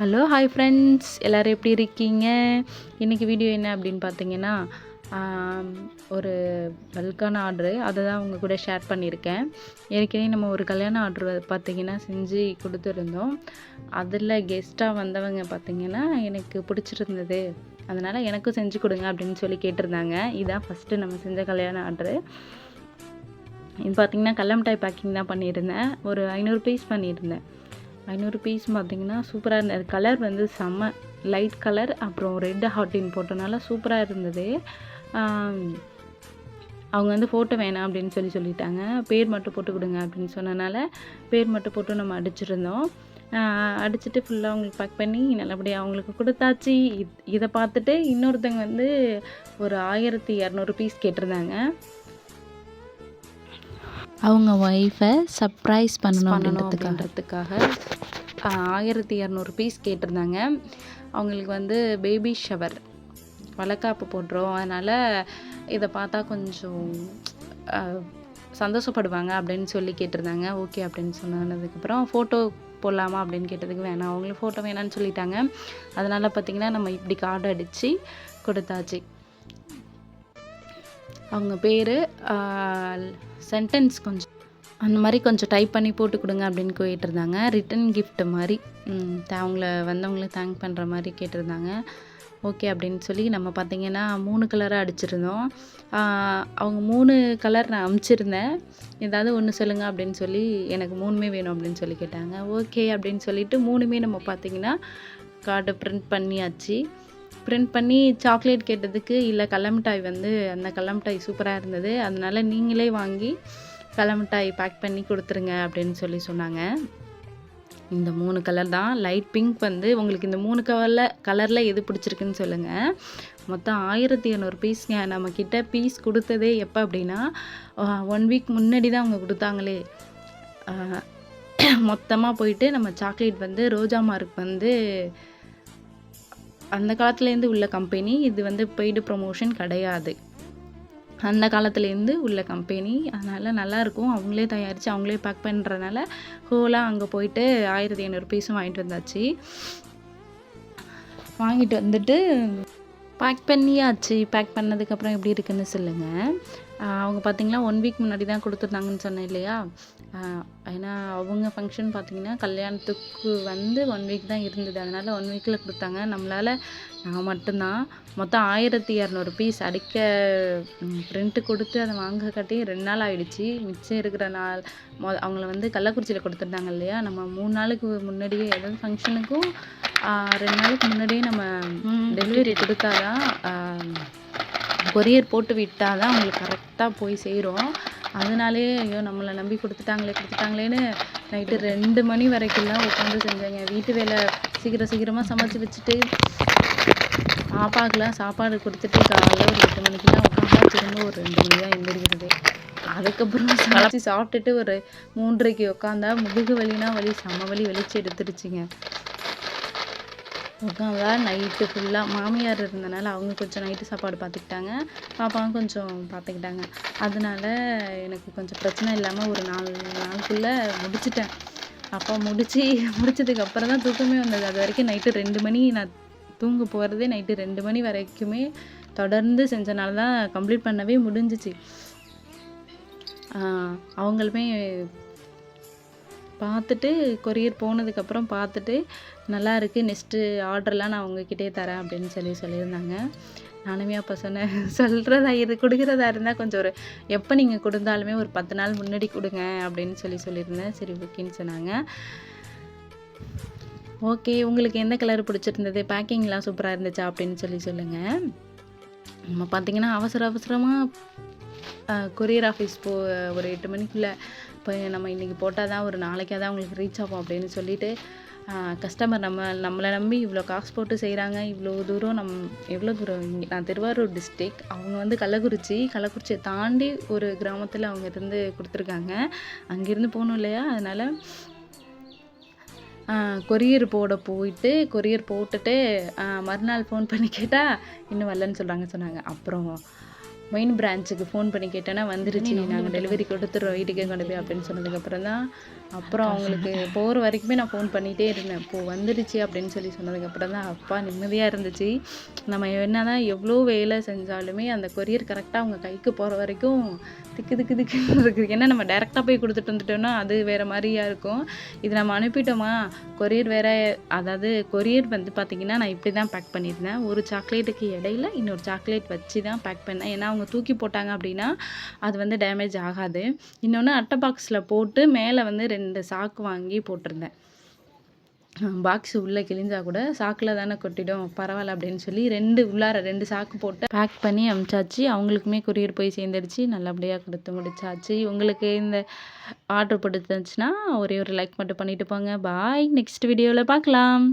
Hello hi friends எல்லோரும் எப்படி இருக்கீங்க? இன்றைக்கி வீடியோ என்ன அப்படின்னு பார்த்தீங்கன்னா ஒரு பல்கான ஆர்டரு அதை தான் உங்கள் கூட ஷேர் பண்ணியிருக்கேன். ஏற்கனவே நம்ம ஒரு கல்யாண ஆர்டர் பார்த்திங்கன்னா செஞ்சு கொடுத்துருந்தோம். அதில் கெஸ்ட்டாக வந்தவங்க பார்த்தீங்கன்னா எனக்கு பிடிச்சிருந்தது. அதனால் எனக்கும் செஞ்சு கொடுங்க அப்படின்னு சொல்லி கேட்டிருந்தாங்க. இதான் ஃபஸ்ட்டு நம்ம செஞ்ச கல்யாண ஆர்டரு இது பார்த்திங்கன்னா கடல மிட்டாய் பேக்கிங் தான் பண்ணியிருந்தேன். ஒரு ஐநூறு பீஸ் பண்ணியிருந்தேன். ஐநூறு பீஸ் பார்த்தீங்கன்னா சூப்பராக இருந்தது கலர் வந்து செம்ம லைட் கலர் அப்புறம் ரெட் ஹாட்டின் போட்டனால சூப்பராக இருந்தது. அவங்க வந்து ஃபோட்டோ வேணாம் அப்படின்னு சொல்லி சொல்லிட்டாங்க. பேர் மட்டும் போட்டு கொடுங்க அப்படின்னு சொன்னனால பேர் மட்டும் போட்டு நம்ம அடிச்சிருந்தோம். அடிச்சுட்டு ஃபுல்லாக அவங்களுக்கு பேக் பண்ணி நல்லபடியாக அவங்களுக்கு கொடுத்தாச்சு. இத்- இதை பார்த்துட்டு இன்னொருத்தங்க வந்து ஒரு ஆயிரத்தி இரநூறு பீஸ் கேட்டிருந்தாங்க. அவங்க ஒய்ஃபை சர்ப்ரைஸ் பண்ணணும் அப்படின்றதுக்காக. ஆயிரத்தி இரநூறு பீஸ் கேட்டிருந்தாங்க. அவங்களுக்கு வந்து பேபி ஷவர் வழக்காப்பு போட்டுரும். அதனால் இதை பார்த்தா கொஞ்சம் சந்தோஷப்படுவாங்க அப்படின்னு சொல்லி கேட்டிருந்தாங்க. ஓகே அப்படின்னு சொன்னதுக்கப்புறம் ஃபோட்டோ போடலாமா அப்படின்னு கேட்டதுக்கு வேணாம். அவங்களுக்கு ஃபோட்டோ வேணாம்னு சொல்லிட்டாங்க. அதனால் பார்த்திங்கன்னா நம்ம இப்படி கார்டு அடித்து கொடுத்தாச்சு. அவங்க பேர் சென்டென்ஸ் கொஞ்சம் அந்த மாதிரி கொஞ்சம் டைப் பண்ணி போட்டு கொடுங்க அப்படின்னு கேட்டிருந்தாங்க. ரிட்டன் கிஃப்ட் மாதிரி. த- அவங்கள வந்தவங்களை தேங்க் பண்ணுற மாதிரி கேட்டிருந்தாங்க. ஓகே அப்படின்னு சொல்லி நம்ம பார்த்தீங்கன்னா மூணு கலராக அடிச்சிருந்தோம். அவங்க மூணு கலர் நான் அமுச்சிருந்தேன். ஏதாவது ஒன்று சொல்லுங்கள் அப்படின்னு சொல்லி எனக்கு மூணுமே வேணும் அப்படின்னு சொல்லி கேட்டாங்க. ஓகே அப்படின்னு சொல்லிட்டு மூணுமே நம்ம பார்த்தீங்கன்னா கார்டை பிரிண்ட் பண்ணியாச்சு. பிரிண்ட் பண்ணி சாக்லேட் கேட்டதுக்கு இல்லை கல்லமிட்டாய் வந்து அந்த கல்லமிட்டாய் சூப்பராக இருந்தது. அதனால் நீங்களே வாங்கி கடலமிட்டாய் பேக் பண்ணி கொடுத்துருங்க அப்படின்னு சொல்லி சொன்னாங்க. இந்த மூணு கலர் தான். லைட் பிங்க் வந்து உங்களுக்கு இந்த மூணு கலரில் கலரில் எது பிடிச்சிருக்குன்னு சொல்லுங்கள் மொத்தம் ஆயிரத்தி இரநூறு பீஸ்ங்க நம்மக்கிட்ட பீஸ் கொடுத்ததே எப்போ அப்படின்னா ஒன் வீக் முன்னாடி தான் அவங்க கொடுத்தாங்களே. மொத்தமாக போயிட்டு நம்ம சாக்லேட் வந்து ரோஜா மார்க் வந்து அந்த காலத்துலேருந்து உள்ள கம்பெனி இது வந்து பெய்டு ப்ரொமோஷன் கிடையாது. அந்த காலத்துலேருந்து உள்ள கம்பெனி அதனால் நல்லாயிருக்கும். அவங்களே தயாரித்து அவங்களே பேக் பண்ணுறதுனால ஹோலாக அங்கே போயிட்டு ஆயிரத்தி ஐநூறு பீஸும் வாங்கிட்டு வந்தாச்சு. வாங்கிட்டு வந்துட்டு பேக் பண்ணியாச்சு. பேக் பண்ணதுக்கப்புறம் எப்படி இருக்குன்னு சொல்லுங்கள் அவங்க பார்த்தீங்கன்னா ஒன் வீக் முன்னாடி தான் கொடுத்துருந்தாங்கன்னு சொன்னேன் இல்லையா? ஏன்னா அவங்க ஃபங்க்ஷன் பார்த்தீங்கன்னா கல்யாணத்துக்கு வந்து ஒன் வீக் தான் இருந்தது. அதனால் ஒன் வீக்கில் கொடுத்தாங்க. நம்மளால் நான் மட்டும்தான். மொத்தம் ஆயிரத்தி இரநூறு பீஸ் அடிக்க பிரிண்ட்டு கொடுத்து அதை வாங்க கட்டி ரெண்டு நாள் ஆயிடுச்சு. மிச்சம் இருக்கிற நாள் மொ அவங்கள வந்து கள்ளக்குறிச்சியில் கொடுத்துருந்தாங்க இல்லையா? நம்ம மூணு நாளுக்கு முன்னாடியே ஏதாவது ஃபங்க்ஷனுக்கும் ரெண்டு நாளுக்கு முன்னாடியே நம்ம டெலிவரி கொடுத்தாதான் கொரியர் போட்டு விட்டால் தான் அவங்களுக்கு கரெக்டாக போய் சேரும். அதனாலே ஐயோ நம்மளை நம்பி கொடுத்துட்டாங்களே கொடுத்துட்டாங்களேன்னு நைட்டு ரெண்டு மணி வரைக்கும்லாம் உட்காந்து செஞ்சேங்க. வீட்டு வேலை சீக்கிரம் சீக்கிரமாக சமைச்சு வச்சுட்டு பாப்பாக்கெலாம் சாப்பாடு கொடுத்துட்டு காலையில் ஒரு எட்டு மணிக்கெலாம் உட்காந்தா திரும்ப ஒரு ரெண்டு மணி தான் எழுந்திருக்கிறது அதுக்கப்புறம் சமைச்சு சாப்பிட்டுட்டு ஒரு மூன்றரைக்கு உட்காந்தா முதுகு வலினா வலி செம வலி வலிச்சு எடுத்துருச்சுங்க. உட்காந்தா நைட்டு ஃபுல்லாக மாமியார் இருந்தனால அவங்க கொஞ்சம் நைட்டு சாப்பாடு பார்த்துக்கிட்டாங்க பாப்பாவும் கொஞ்சம் பார்த்துக்கிட்டாங்க அதனால எனக்கு கொஞ்சம் பிரச்சனை இல்லாமல் ஒரு நாலு நாளுக்குள்ளே முடிச்சிட்டேன். அப்போ முடித்து முடிச்சதுக்கு அப்புறம் தான் தூக்கமே வந்தது. அது வரைக்கும் நைட்டு ரெண்டு மணி நான் தூங்க போகிறதே நைட்டு ரெண்டு மணி வரைக்குமே தொடர்ந்து செஞ்சனால தான் கம்ப்ளீட் பண்ணவே முடிஞ்சிச்சு. அவங்களுமே பார்த்துட்டு கொரியர் போனதுக்கப்புறம் பார்த்துட்டு நல்லா இருக்குது நெக்ஸ்ட்டு ஆர்டர்லாம் நான் உங்ககிட்டே தரேன் அப்படின்னு சொல்லி சொல்லியிருந்தாங்க. நானுமே அப்போ சொன்னேன் சொல்கிறதா இது கொடுக்குறதா இருந்தால் கொஞ்சம் ஒரு எப்போ நீங்கள் கொடுத்தாலுமே ஒரு பத்து நாள் முன்னாடி கொடுங்க அப்படின்னு சொல்லி சொல்லியிருந்தேன். சரி ஓகேன்னு சொன்னாங்க. ஓகே உங்களுக்கு எந்த கலர் பிடிச்சிருந்தது? பேக்கிங்லாம் சூப்பராக இருந்துச்சா? அப்படின்னு சொல்லி சொல்லுங்கள் நம்ம பார்த்தீங்கன்னா அவசர அவசரமாக கொரியர் ஆஃபீஸ் போ ஒரு எட்டு மணிக்குள்ளே இப்போ நம்ம இன்றைக்கி போட்டால் தான் ஒரு நாளைக்காக தான் உங்களுக்கு ரீச் ஆகும் அப்படின்னு சொல்லிட்டு கஸ்டமர் நம்ம நம்மளை நம்பி இவ்வளோ காசு போட்டு செய்கிறாங்க இவ்வளோ தூரம் நம் எவ்வளோ தூரம்? இங்கே நான் திருவாரூர் டிஸ்ட்ரிக் அவங்க வந்து கள்ளக்குறிச்சி கள்ளக்குறிச்சியை தாண்டி ஒரு கிராமத்தில் அவங்க இருந்து கொடுத்துருக்காங்க. அங்கேருந்து போகணும் இல்லையா? அதனால் கொரியர் போட போயிட்டு கொரியர் போட்டுட்டு மறுநாள் ஃபோன் பண்ணி கேட்டால் இன்னும் வரலன்னு சொல்கிறாங்க சொன்னாங்க. அப்புறம் மெயின் பிரான்ச்சுக்கு ஃபோன் பண்ணி கேட்டேன்னா வந்துருச்சு. நாங்கள் டெலிவரி கொடுத்துட்றோம். வீட்டுக்கே கொண்டு போய் அப்படின்னு சொன்னதுக்கப்புறம் தான் அப்புறம் அவங்களுக்கு போகிற வரைக்குமே நான் ஃபோன் பண்ணிகிட்டே இருந்தேன். இப்போது வந்துடுச்சு அப்படின்னு சொல்லி சொன்னதுக்கப்புறம் தான் அப்பா நிம்மதியாக இருந்துச்சு. நம்ம என்ன தான் எவ்வளோ வேலை செஞ்சாலுமே அந்த கொரியர் கரெக்டாக அவங்க கைக்கு போகிற வரைக்கும் திக்கு திக்கு திக்குன்னு இருக்குது ஏன்னா நம்ம டேரெக்டாக போய் கொடுத்துட்டு வந்துட்டோம்னா அது வேறு மாதிரியாக இருக்கும். இது நம்ம அனுப்பிட்டோமா? கொரியர் வேற அதாவது கொரியர் வந்து பார்த்திங்கன்னா நான் இப்படி தான் பேக் பண்ணியிருந்தேன். ஒரு சாக்லேட்டுக்கு இடையில இன்னொரு சாக்லேட் வச்சு தான் பேக் பண்ணேன். ஏன்னா அவங்க தூக்கி போட்டாங்க அப்படின்னா அது வந்து டேமேஜ் ஆகாது. இன்னொன்று அட்டை பாக்ஸில் போட்டு மேலே வந்து ரெண்டு சாக்கு வாங்கி போட்டிருந்தேன். பாக்ஸ் உள்ளே கிழிஞ்சா கூட சாக்கில் தானே கொட்டிடும் பரவாயில்ல அப்படின்னு சொல்லி ரெண்டு உள்ளார ரெண்டு சாக்கு போட்டு பேக் பண்ணி அமிச்சாச்சு. அவங்களுக்குமே கொரியர் போய் சேர்ந்துடுச்சு. நல்லபடியாக கொடுத்து முடிச்சாச்சு. உங்களுக்கு இந்த ஆர்டர் போட்டுச்சுன்னா ஒரே ஒரு லைக் மட்டும் பண்ணிட்டு போங்க. பாய் நெக்ஸ்ட் வீடியோவில் பார்க்கலாம்.